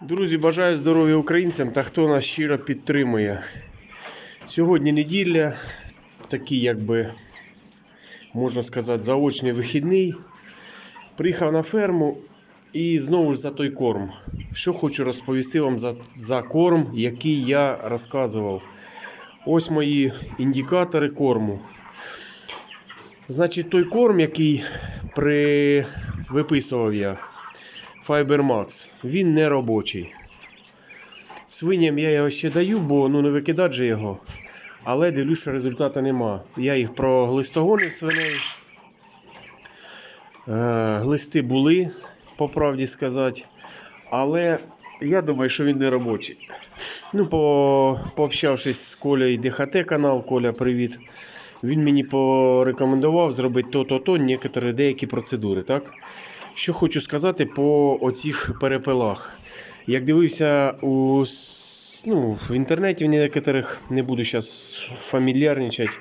Друзі, бажаю здоров'я українцям та хто нас щиро підтримує. Сьогодні неділя, такий, якби, можна сказати, заочний вихідний. Приїхав на ферму і знову ж за той корм. Що хочу розповісти вам за, за корм, який я розказував. Ось мої індикатори корму. Значить, той корм, який при... виписував я, Fiber Max, він не робочий. Свиням я його ще даю, бо ну не викидати же його. Але дивлюсь, що результату нема. Я їх проглистогонив свиней. Е, глисти були, по правді сказати. Але я думаю, що він не робочий. Ну, по, пообщавшись з Колею ДХТ канал, Коля, привіт. Він мені порекомендував зробити то-то, то, деякі процедури, так? Що хочу сказати по оцих перепелах. Як дивився у, ну, в інтернеті в некоторих, не буду зараз фамільярничати,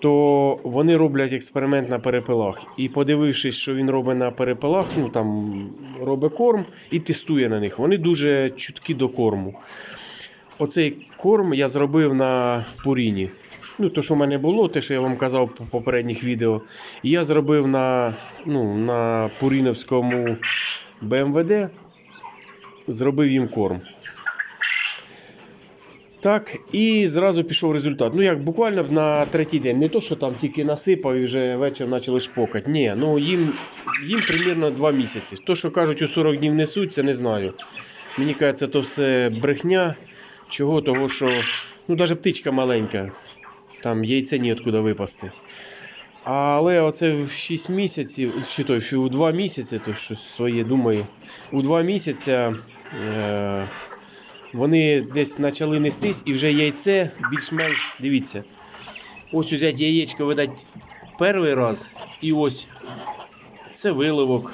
то вони роблять експеримент на перепелах. І подивившись, що він робить на перепелах, ну там робить корм і тестує на них. Вони дуже чуткі до корму. Оцей корм я зробив на пуріні. Ну, то, що в мене було, те, що я вам казав по попередніх відео. Я зробив на, ну, на Пуріновському БМВД, зробив їм корм. Так, і зразу пішов результат. Ну як, буквально на третій день. Не то, що там тільки насипав і вже вечір почали шпокати. Ні, ну їм, їм примірно 2 місяці. То, що кажуть, у 40 днів несуть, це не знаю. Мені кажеться, це все брехня. Чого? Того, що ну, навіть птичка маленька, там яйце ні откуда випасти. Але оце в 6 місяців, чи то, що у 2 місяці, то щось своє думаю, у 2 місяці е, вони десь почали нестись і вже яйце більш-менш, дивіться. Ось взяти яєчко видать перший раз, і ось це виливок.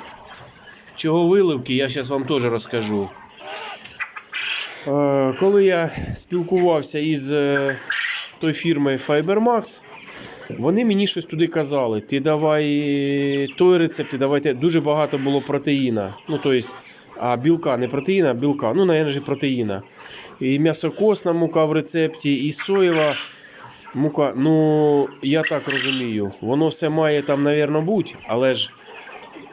Чого виливки, я зараз вам теж розкажу. Е, Коли я спілкувався із е, той фірмою FiberMax, вони мені щось туди казали. Ти давай той рецепт, ти давай. Дуже багато було протеїна. Ну, то есть, а білка, не протеїна, а білка. Ну, наверное, протеїна. І м'ясокосна мука в рецепті, і соєва мука. Ну, я так розумію. Воно все має там, напевно, бути, але ж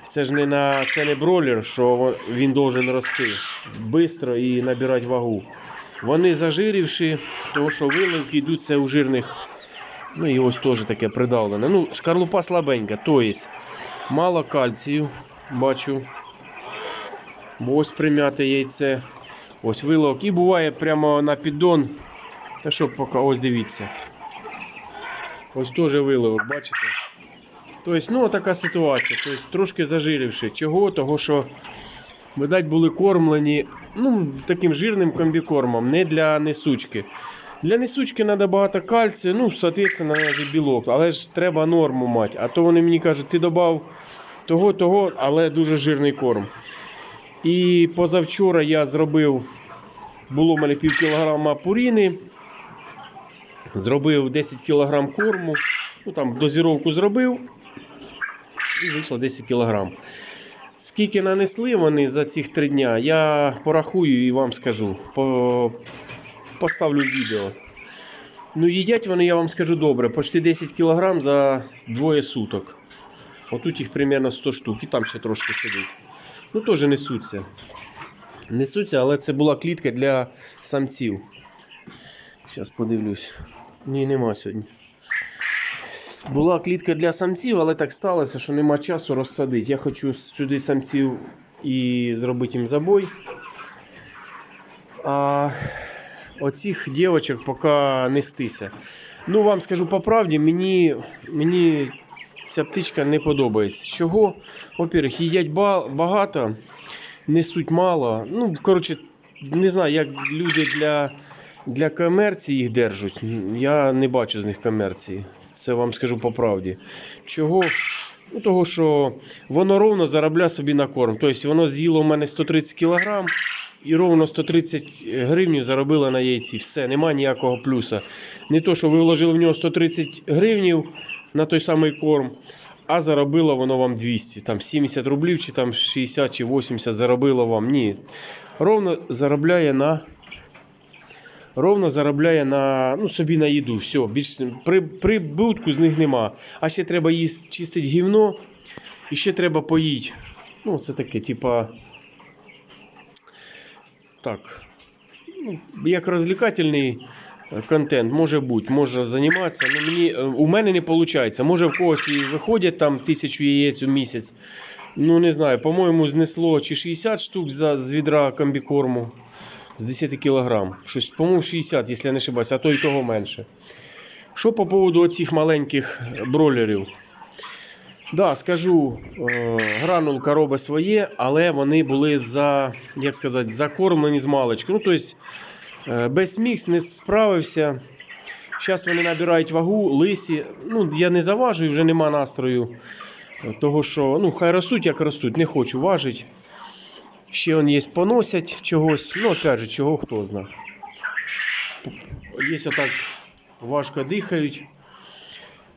це ж не на це не бролер, що він должен рости швидко і набирати вагу. Вони зажирівши, тому що виливки йдуть це у жирних. Ну і ось теж таке придавлене. Ну, шкарлупа слабенька, тобто мало кальцію, бачу. Бо ось прим'яте яйце. Ось вилок. І буває прямо на піддон. Та що поки, ось дивіться. Ось теж виливок, бачите? Тобто, ну така ситуація. Тобто, трошки зажиривши. Чого? Того, що, видать, були кормлені ну, таким жирним комбікормом, не для несучки. Для несучки треба багато кальцію, ну, соответственно, білок, але ж треба норму мати. А то вони мені кажуть, ти додав того, того, але дуже жирний корм. І позавчора я зробив, було в мене пів кілограма пуріни, зробив 10 кілограм корму, ну там дозіровку зробив і вийшло 10 кілограм. Скільки нанесли вони за цих три дня, я порахую і вам скажу. По... Поставлю відео. Ну, їдять вони, я вам скажу добре, почти 10 кг за двоє суток. Отут їх примерно 100 штук, і там ще трошки сидить. Ну, теж несуться. Несуться, але це була клітка для самців. Зараз подивлюсь. Ні, нема сьогодні. Була клітка для самців, але так сталося, що нема часу розсадити. Я хочу сюди самців і зробити їм забой. А оцих дівчаток поки нестися. Ну, вам скажу по правді, мені, мені ця птичка не подобається. Чого? Во-первых, їдять багато, несуть мало. Ну, коротше, не знаю, як люди для, для комерції їх держать. Я не бачу з них комерції. Це вам скажу по правді. Чого? Ну, того, що воно ровно заробляє собі на корм. Тобто воно з'їло у мене 130 кг і ровно 130 гривнів заробило на яйці. Все, нема ніякого плюса. Не то, що ви вложили в нього 130 гривнів на той самий корм, а заробило воно вам 200. Там 70 рублів, чи там 60 чи 80 заробило вам. Ні. ровно заробляє на. Ровно заробляє на, ну, собі на їду. Все, більш при, прибутку з них нема. А ще треба їсти чистити гівно. І ще треба поїти. Ну, це таке, типа. Так. Ну, як розвлекательний е, контент, може бути, може займатися. Ну, мені, е, у мене не виходить. Може в когось і виходять там тисячу яєць у місяць. Ну, не знаю, по-моєму, знесло чи 60 штук за, з відра комбікорму з 10 кг. Щось, по-моєму, 60, якщо я не ошибаюсь, а то і того менше. Що по поводу оцих маленьких бройлерів? Да, скажу, е, гранулка робить своє, але вони були за, як сказати, закормлені з маличку. Ну, тобто, е, без мікс не справився. Зараз вони набирають вагу, лисі. Ну, я не заважую, вже нема настрою. Того, що ну, хай ростуть, як ростуть, не хочу важити. Ще он є, поносять чогось. Ну, опять же, чого хто зна. Є отак важко дихають.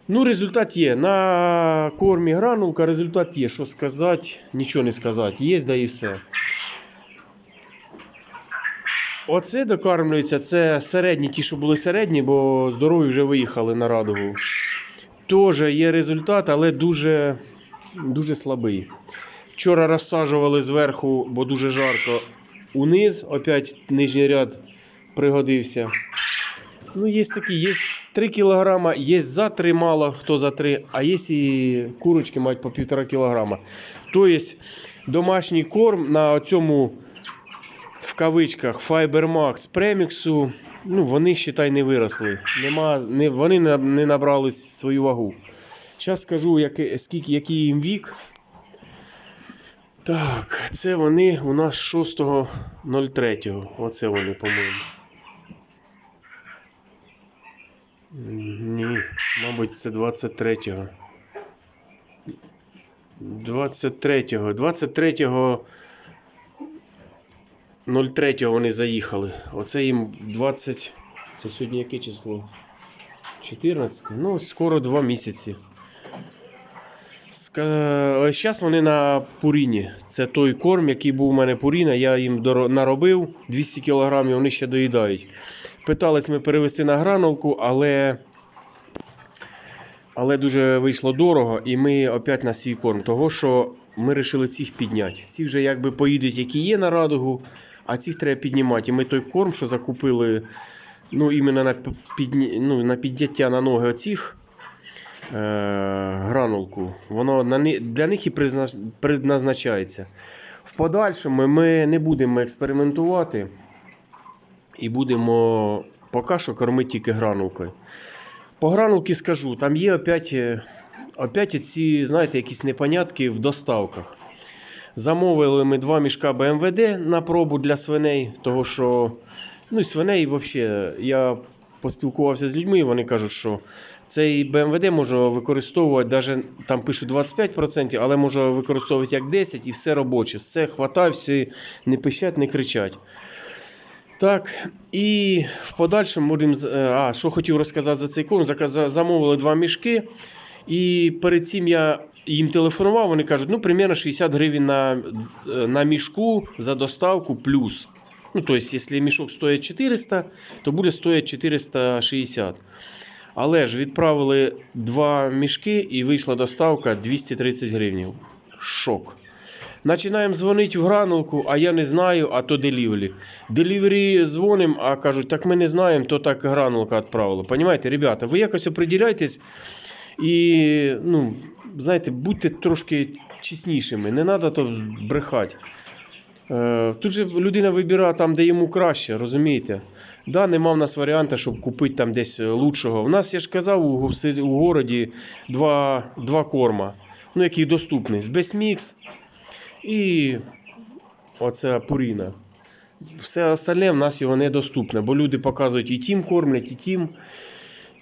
Ну, результат є. На кормі гранулка результат є. Що сказати, нічого не сказати. Є, да і все. Оце докармлюється, це середні, ті, що були середні, бо здорові вже виїхали на радугу. Теж є результат, але дуже, дуже слабий. Вчора розсаджували зверху, бо дуже жарко. Униз, опять нижній ряд пригодився. Ну, є такі, є 3 кг, є за 3 мало, хто за 3, а є і курочки мають по 1,5 кг. Тобто домашній корм на цьому в кавичках Fiber Max преміксу, ну, вони, считай, не виросли. Нема, не, вони не, набрали свою вагу. Зараз скажу, яке, скільки, який їм вік. Так, це вони у нас 6.03. Оце вони, по-моєму. Ні, мабуть, це 23-го. 23-го. 23-го. 03-го вони заїхали. Оце їм 20. Це сьогодні яке число? 14. Ну, скоро 2 місяці. Зараз вони на Пуріні. Це той корм, який був у мене Пуріна. Я їм наробив 200 кг, вони ще доїдають. Питались ми перевести на гранулку, але. Але дуже вийшло дорого, і ми опять на свій корм. Того, що ми вирішили цих підняти. Ці вже якби поїдуть, які є на радугу, а цих треба піднімати. І ми той корм, що закупили, ну, іменно на, підні... ну, на підняття на ноги оцих е... гранулку, воно для них і предназначається. В подальшому ми не будемо експериментувати і будемо поки що кормити тільки гранулкою. По гранулки скажу, там є опять, е, опять ці, знаєте, якісь непонятки в доставках. Замовили ми два мішка БМВД на пробу для свиней, того що ну свиней взагалі я поспілкувався з людьми, вони кажуть, що цей БМВД може використовувати, навіть там пишуть 25%, але може використовувати як 10% і все робоче. Все хватає, все не пищать, не кричать. Так, і в подальшому будемо. е, А, що хотів розказати за цей корм. Замовили два мішки. І перед цим я їм телефонував, вони кажуть, ну, примерно 60 гривень на, е, на мішку за доставку плюс. Ну, тобто, якщо мішок стоїть 400, то буде стоїть 460. Але ж відправили два мішки і вийшла доставка 230 гривень. Шок. Починаємо дзвонити в гранулку, а я не знаю, а то делівері. Делівері дзвонимо, а кажуть, так ми не знаємо, то так гранулка відправила. Понімаєте, ребята, ви якось оприділяйтесь і, ну, знаєте, будьте трошки чеснішими, не треба то брехати. Е, тут же людина вибирає там, де йому краще, розумієте? Да, нема в нас варіанту, щоб купити там десь лучшого. У нас, я ж казав, у, у городі два, два корма, ну, які доступні. З Бесмікс і оце Пуріна. Все остальне в нас його недоступне, бо люди показують і тім кормлять, і тім.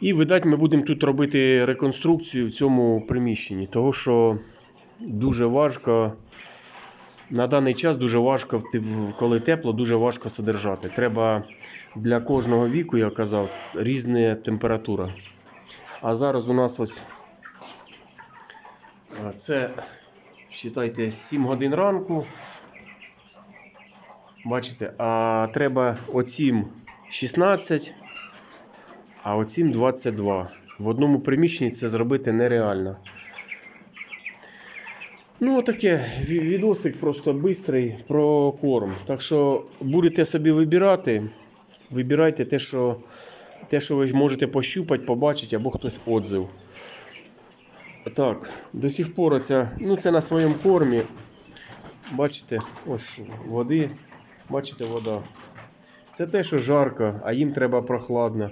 І, видать, ми будемо тут робити реконструкцію в цьому приміщенні, того що дуже важко. На даний час дуже важко, коли тепло, дуже важко содержати. Треба для кожного віку, я казав, різна температура. А зараз у нас ось це, вважайте, 7 годин ранку. Бачите, а треба оцім 16, а оцім 22. В одному приміщенні це зробити нереально. Ну, отаке відосик просто бистрий про корм. Так що будете собі вибирати, вибирайте те, що, те, що ви можете пощупати, побачити, або хтось отзив. Так, до сих пор оця, ну це на своєму кормі. Бачите, ось води, бачите, вода. Це те, що жарко, а їм треба прохладно.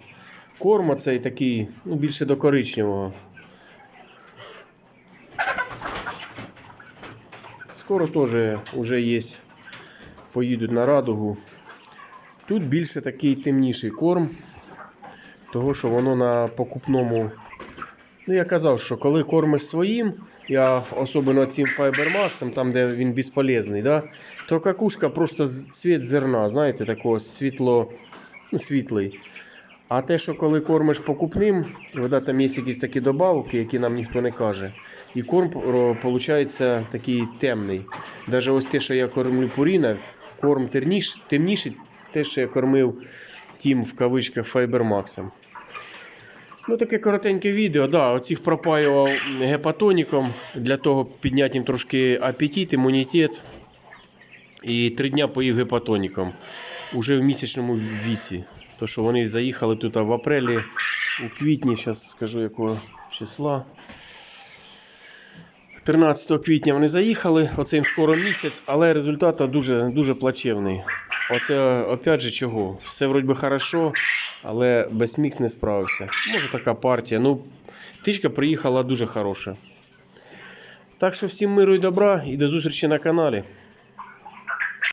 Корм оцей такий, ну, більше до коричневого. Скоро теж вже є. Поїдуть на радугу. Тут більше такий темніший корм. Того, що воно на покупному. Ну, я казав, що коли кормиш своїм, я особливо цим Fibermax, там де він безполезний, да, то какушка просто цвіт зерна, знаєте, такого світло, ну, світлий. А те, що коли кормиш покупним, вода там є якісь такі добавки, які нам ніхто не каже. І корм виходить такий темний. Навіть ось те, що я кормлю Пуріна, корм темніш, темніший, те, що я кормив тим в кавичках Fibermax. Ну, таке коротеньке відео. Да, оцих пропаював гепатоніком для того підняти їм трошки апетит, імунітет. І три дня поїв гепатоніком. Уже в місячному віці. То, що вони заїхали тут в апрелі, у квітні, зараз скажу якого числа. 13 квітня вони заїхали, оце їм скоро місяць, але результат дуже, дуже плачевний. Оце опять же чого? Все вроді би хорошо, але без мікс не справився. Може така партія. Ну, птичка приїхала дуже хороша. Так що всім миру і добра і до зустрічі на каналі.